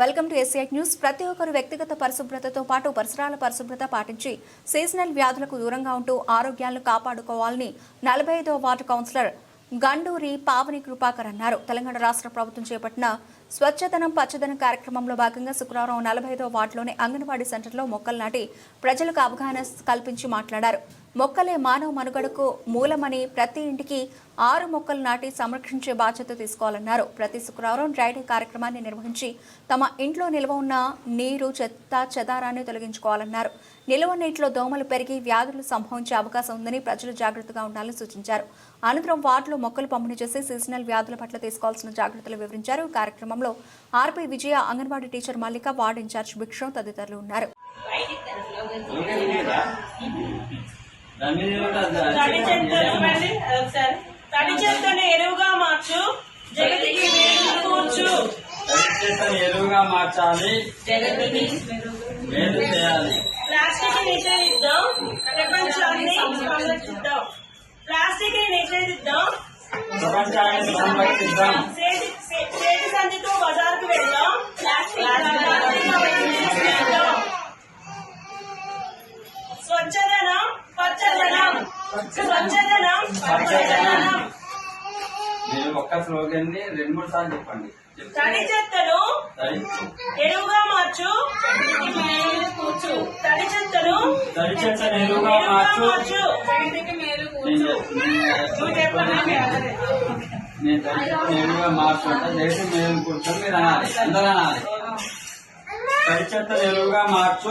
Welcome to SI news ప్రతి ఒక్కరు వ్యక్తిగత పరిశుభ్రతతో పాటు పరిసరాల పరిశుభ్రత పాటించి సీజనల్ వ్యాధులకు దూరంగా ఉంటూ ఆరోగ్యాలను కాపాడుకోవాలని నలభై ఐదవ వార్డు కౌన్సిలర్ గండూరి పావని కృపాకర్ అన్నారు. తెలంగాణ రాష్ట్ర ప్రభుత్వం చేపట్టిన స్వచ్ఛదనం పచ్చదనం కార్యక్రమంలో భాగంగా శుక్రవారం నలభై ఐదవ వార్డులోని అంగన్వాడీ సెంటర్లో మొక్కలు నాటి ప్రజలకు అవగాహన కల్పించి మాట్లాడారు. మొక్కలే మానవ మనుగడకు మూలమని ప్రతి ఇంటికి ఆరు మొక్కలు నాటి సంరక్షించే బాధ్యత తీసుకోవాలన్నారు. ప్రతి శుక్రవారం డ్రైడే కార్యక్రమాన్ని నిర్వహించి తమ ఇంట్లో నిల్వ ఉన్న నీరు చెత్త చెదారాన్ని తొలగించుకోవాలన్నారు. నిల్వ నీటిలో దోమలు పెరిగి వ్యాధులు సంభవించే అవకాశం ఉందని ప్రజలు జాగ్రత్తగా ఉండాలని సూచించారు. అనంతరం వార్డులో మొక్కలు పంపిణీ చేసి సీజనల్ వ్యాధుల పట్ల తీసుకోవాల్సిన జాగ్రత్తలు వివరించారు. కార్యక్రమంలో RP Vijaya anganwadi teacher Mallika ward incharge Bhiksham తదితరులు ఉన్నారు? తడి చెత్తను ఒకసారి తడి చెత్తను ఎరువుగా మార్చు. జగతికి కూర్చు తడి ఎరువుగా మార్చాలి. జగతికి మేలు చేయాలి. ప్లాస్టిక్ నిషేధిద్దాం. ప్రపంచాన్ని సంరక్షిద్దాం. ప్లాస్టిక్ నిషేధిద్దాం. ప్రపంచాన్ని సంరక్షిద్దాం. మీరు ఒక్క స్లోగన్ని రెండు మూడు సార్లు చెప్పండి. తడి చెత్తను ఎరువుగా మార్చు. తడి చెత్తను తడి చెత్తను ఎరువుగా మార్చు. మార్చు నేను నేను నేను తడి ఎరువుగా మార్చుకుంటా చేసి మేము కూర్చొని మీరు అనాలి. అందరూ అనాలి. తడి చెత్తను ఎరువుగా మార్చు.